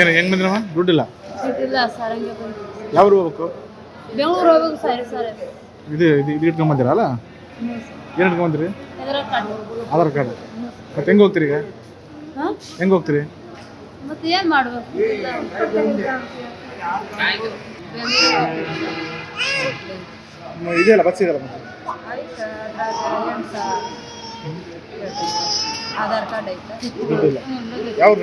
ಏನು ಹೆಂಗ್ ಬಂದ್ರಮ್ಮ ದುಡ್ಡಿಲ್ಲ? ಇಲ್ಲ ಸರ್ ಹಂಗೆ ಬಂದು ಯಾವ ಊರು ಹೋಗ್ಬೇಕು? ಬೆಂಗಳೂರು ಹೋಗ್ಬೇಕು ಸರಿ ಸರ್. ಇದು ಇದು ಇದು ಇಟ್ಕೊಂಬಂದಿರಲ್ಲ ಏನು ಇಟ್ಕೊಂಬಂದಿರಿ? ಆಧಾರ್ ಕಟ್ಟು ಆಧಾರ್ ಕಾರ್ಡ್. ಮತ್ತೆ ಹೆಂಗೆ ಹೋಗ್ತೀರಿ ಈಗ? ಹೆಂಗೆ ಹೋಗ್ತೀರಿ? ಮತ್ತೆ ಏನು ಮಾಡ್ಬೇಕು? ಇದೆಯಲ್ಲ ಬಸ್ ಇದೆಯಲ್ಲ ಆಧಾರ್ ಕಾರ್ಡ್ ಐತೆ. ದುಡ್ಡಿಲ್ಲ. ಯಾವ್ದು